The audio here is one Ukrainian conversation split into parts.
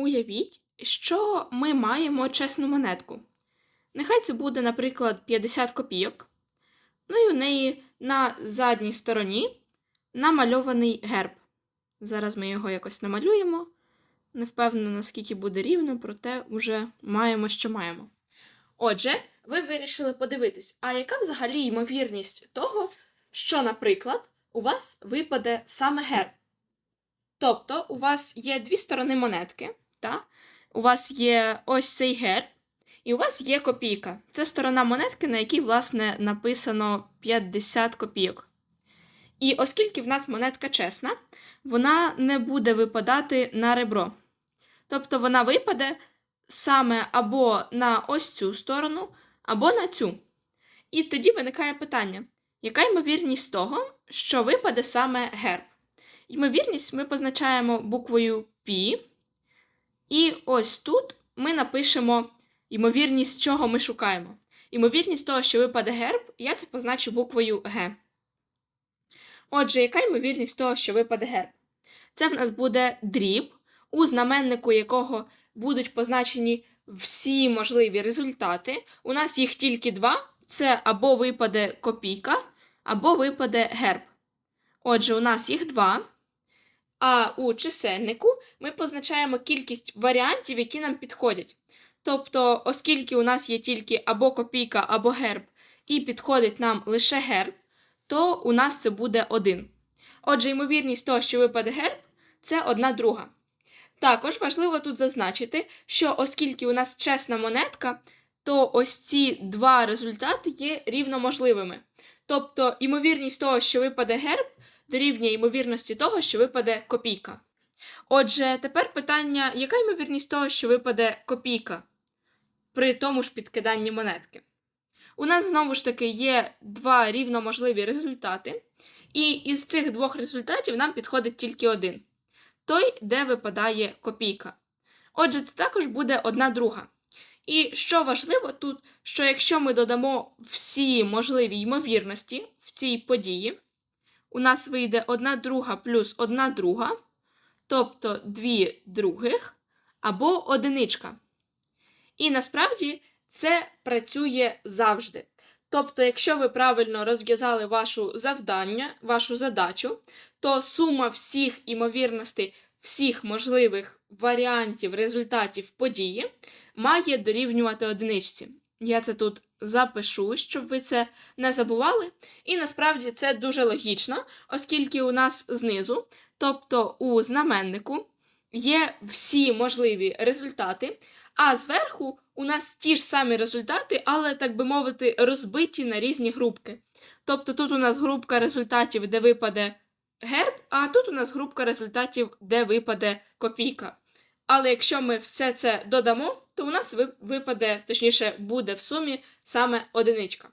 Уявіть, що ми маємо чесну монетку. Нехай це буде, наприклад, 50 копійок. Ну і у неї на задній стороні намальований герб. Зараз ми його якось намалюємо. Не впевнена, наскільки буде рівно, проте вже маємо, що маємо. Отже, ви вирішили подивитись, а яка взагалі ймовірність того, що, наприклад, у вас випаде саме герб. Тобто, у вас є дві сторони монетки, та? у вас є ось цей герб, і у вас є копійка. Це сторона монетки, на якій, власне, написано 50 копійок. І оскільки в нас монетка чесна, вона не буде випадати на ребро. Тобто вона випаде саме або на ось цю сторону, або на цю. І тоді виникає питання: яка ймовірність того, що випаде саме герб? Ймовірність ми позначаємо буквою P. І ось тут ми напишемо ймовірність, чого ми шукаємо. Ймовірність того, що випаде герб, я це позначу буквою Г. Отже, яка ймовірність того, що випаде герб? Це в нас буде дріб, у знаменнику якого будуть позначені всі можливі результати. У нас їх тільки два: це або випаде копійка, або випаде герб. Отже, у нас їх два. А у чисельнику ми позначаємо кількість варіантів, які нам підходять. Тобто, оскільки у нас є тільки або копійка, або герб, і підходить нам лише герб, то у нас це буде один. Отже, ймовірність того, що випаде герб, це одна друга. Також важливо тут зазначити, що оскільки у нас чесна монетка, то ось ці два результати є рівноможливими. Тобто, ймовірність того, що випаде герб, дорівнює ймовірності того, що випаде копійка. Отже, тепер питання, яка ймовірність того, що випаде копійка при тому ж підкиданні монетки? У нас знову ж таки є два рівноможливі результати, і із цих двох результатів нам підходить тільки один той, де випадає копійка. Отже, це також буде одна друга. І що важливо тут, що якщо ми додамо всі можливі ймовірності в цій події, у нас вийде одна друга плюс одна друга, тобто дві других або одиничка. І насправді це працює завжди. Тобто, якщо ви правильно розв'язали вашу завдання, вашу задачу, то сума всіх імовірностей, всіх можливих варіантів результатів події має дорівнювати одиничці. Я це тут запишу, щоб ви це не забували. І насправді це дуже логічно, оскільки у нас знизу, тобто у знаменнику, є всі можливі результати, а зверху у нас ті ж самі результати, але, так би мовити, розбиті на різні групки. Тобто тут у нас групка результатів, де випаде герб, а тут у нас групка результатів, де випаде копійка. Але якщо ми все це додамо, то у нас випаде, точніше, буде в сумі саме одиничка.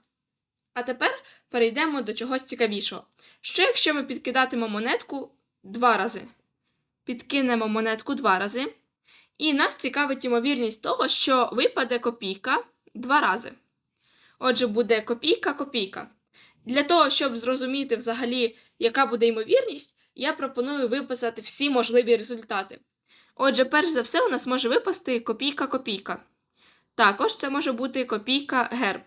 А тепер перейдемо до чогось цікавішого. Що якщо ми підкидатимемо монетку два рази? Підкинемо монетку два рази. І нас цікавить ймовірність того, що випаде копійка два рази. Отже, буде копійка-копійка. Для того, щоб зрозуміти взагалі, яка буде ймовірність, я пропоную виписати всі можливі результати. Отже, перш за все, у нас може випасти копійка-копійка. Також це може бути копійка-герб.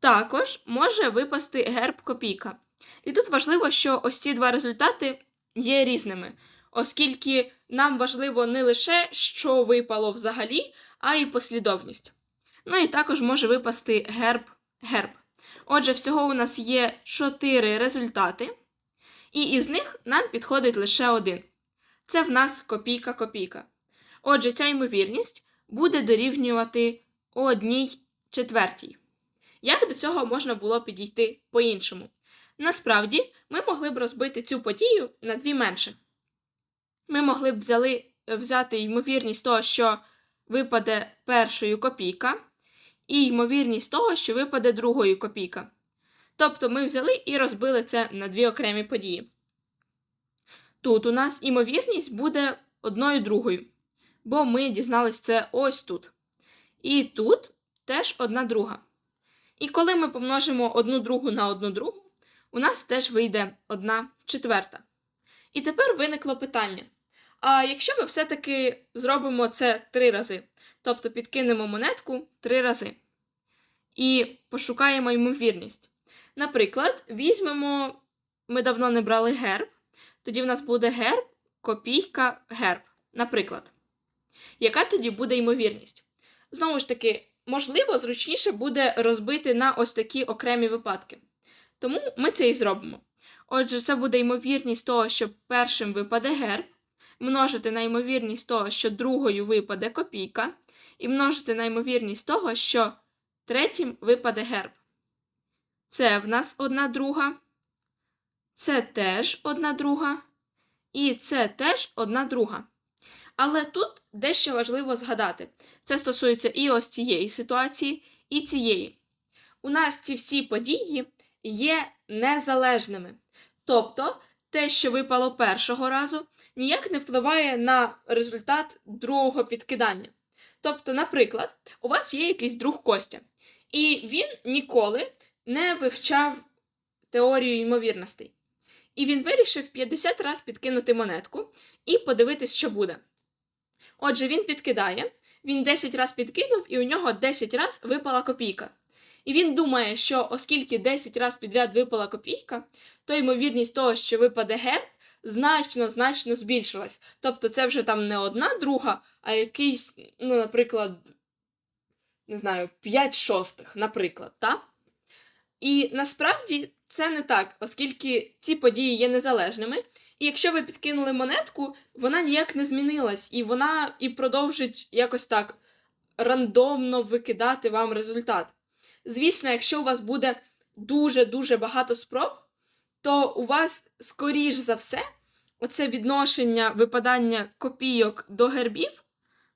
Також може випасти герб-копійка. І тут важливо, що ось ці два результати є різними, оскільки нам важливо не лише, що випало взагалі, а й послідовність. Ну і також може випасти герб-герб. Отже, всього у нас є 4 результати, і із них нам підходить лише один. Це в нас копійка-копійка. Отже, ця ймовірність буде дорівнювати одній четвертій. Як до цього можна було підійти по-іншому? Насправді, ми могли б розбити цю подію на дві менші. Ми могли б взяли, взяти ймовірність того, що випаде першою копійка, і ймовірність того, що випаде другою копійка. Тобто ми взяли і розбили це на дві окремі події. Тут у нас імовірність буде одною другою, бо ми дізналися це ось тут. І тут теж одна друга. І коли ми помножимо одну другу на одну другу, у нас теж вийде одна четверта. І тепер виникло питання: А якщо ми все-таки зробимо це три рази, тобто підкинемо монетку три рази і пошукаємо ймовірність. Наприклад, візьмемо, ми давно не брали герб, тоді в нас буде герб, копійка, герб. Наприклад, яка тоді буде ймовірність? Знову ж таки, можливо, зручніше буде розбити на ось такі окремі випадки. Тому ми це і зробимо. Отже, це буде ймовірність того, що першим випаде герб, множити на ймовірність того, що другою випаде копійка, і множити на ймовірність того, що третім випаде герб. Це в нас одна друга, це теж одна друга, і це теж одна друга. Але тут дещо важливо згадати. Це стосується і ось цієї ситуації, і цієї. У нас ці всі події є незалежними. Тобто, те, що випало першого разу, ніяк не впливає на результат другого підкидання. Тобто, наприклад, у вас є якийсь друг Костя, і він ніколи не вивчав теорію ймовірностей. І він вирішив 50 разів підкинути монетку і подивитись, що буде. Отже, він підкидає, він 10 разів підкинув, і у нього 10 разів випала копійка. І він думає, що оскільки 10 разів підряд випала копійка, то ймовірність того, що випаде герб, значно значно збільшилась. Тобто це вже там не одна друга, а якийсь, ну, наприклад, не знаю, 5 шостих, наприклад, та? І насправді це не так, оскільки ці події є незалежними. І якщо ви підкинули монетку, вона ніяк не змінилась, і вона і продовжить якось так рандомно викидати вам результат. Звісно, якщо у вас буде дуже-дуже багато спроб, то у вас, скоріш за все, оце відношення випадання копійок до гербів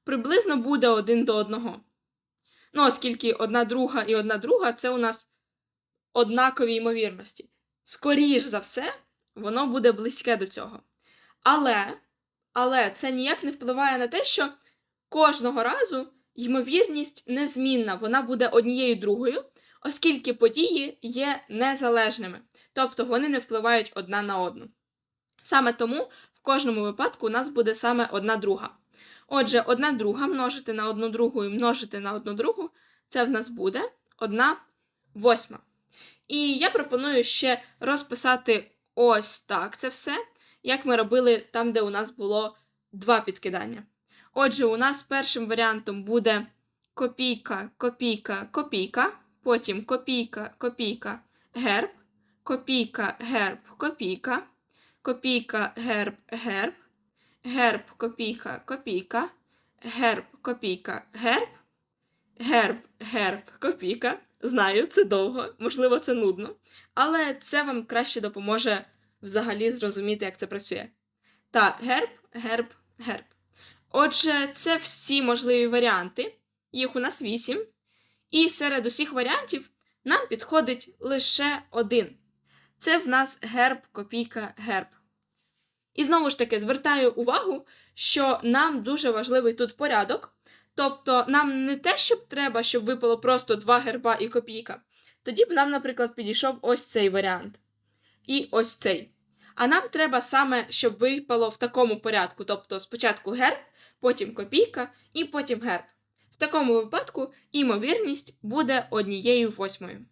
приблизно буде один до одного. Ну, оскільки одна друга і одна друга це у нас однакові ймовірності. Скоріш за все, воно буде близьке до цього. Але, але це ніяк не впливає на те, що кожного разу ймовірність незмінна, вона буде однією другою, оскільки події є незалежними, тобто вони не впливають одна на одну. Саме тому в кожному випадку у нас буде саме одна друга. Отже, одна друга множити на одну другу і множити на одну другу, це в нас буде одна восьма. І я пропоную ще розписати ось так це все, як ми робили там, де у нас було два підкидання. Отже, у нас першим варіантом буде копійка, копійка, копійка, потім копійка, копійка, герб, копійка, герб, копійка, копійка, герб, герб, герб, копійка, копійка, герб, копійка, герб, герб, герб, копійка. Знаю, це довго, можливо, це нудно, але це вам краще допоможе взагалі зрозуміти, як це працює. Та герб, герб, герб. Отже, це всі можливі варіанти, їх у нас вісім, і серед усіх варіантів нам підходить лише один. Це в нас герб, копійка, герб. І знову ж таки звертаю увагу, що нам дуже важливий тут порядок. Тобто нам не те, щоб треба, щоб випало просто два герба і копійка. Тоді б нам, наприклад, підійшов ось цей варіант. І ось цей. А нам треба саме, щоб випало в такому порядку. Тобто спочатку герб, потім копійка і потім герб. В такому випадку імовірність буде однією восьмою.